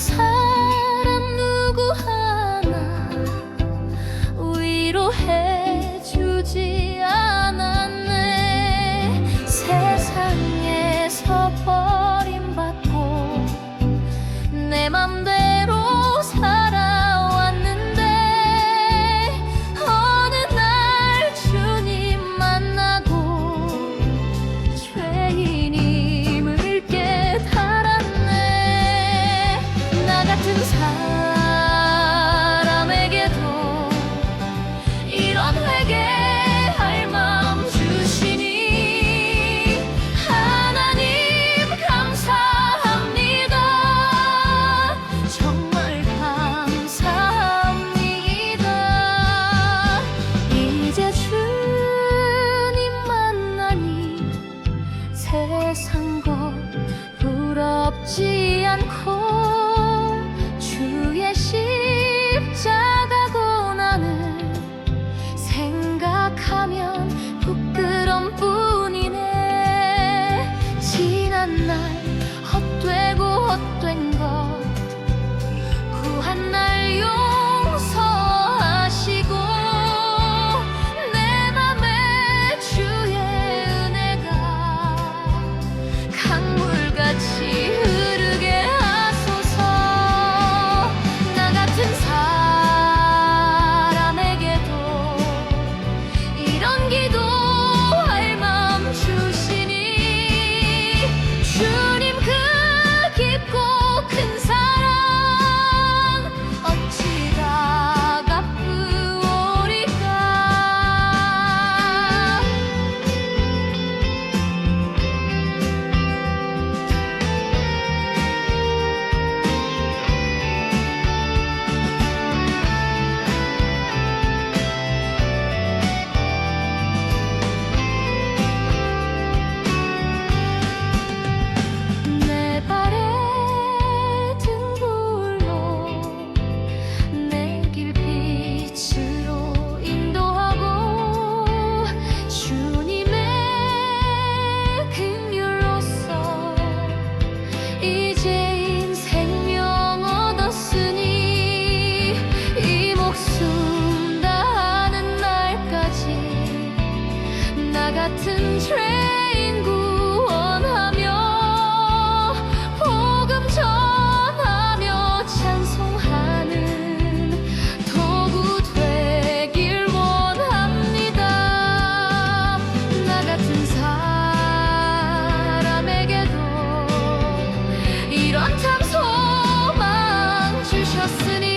사람 누구 하나 위로해 주지 않았네. 세상에서 버림받고 내 맘도 이 나 같은 트레인 구원하며 복음 전하며 찬송하는 도구 되길 원합니다. 나 같은 사람에게도 이런 참 소망 주셨으니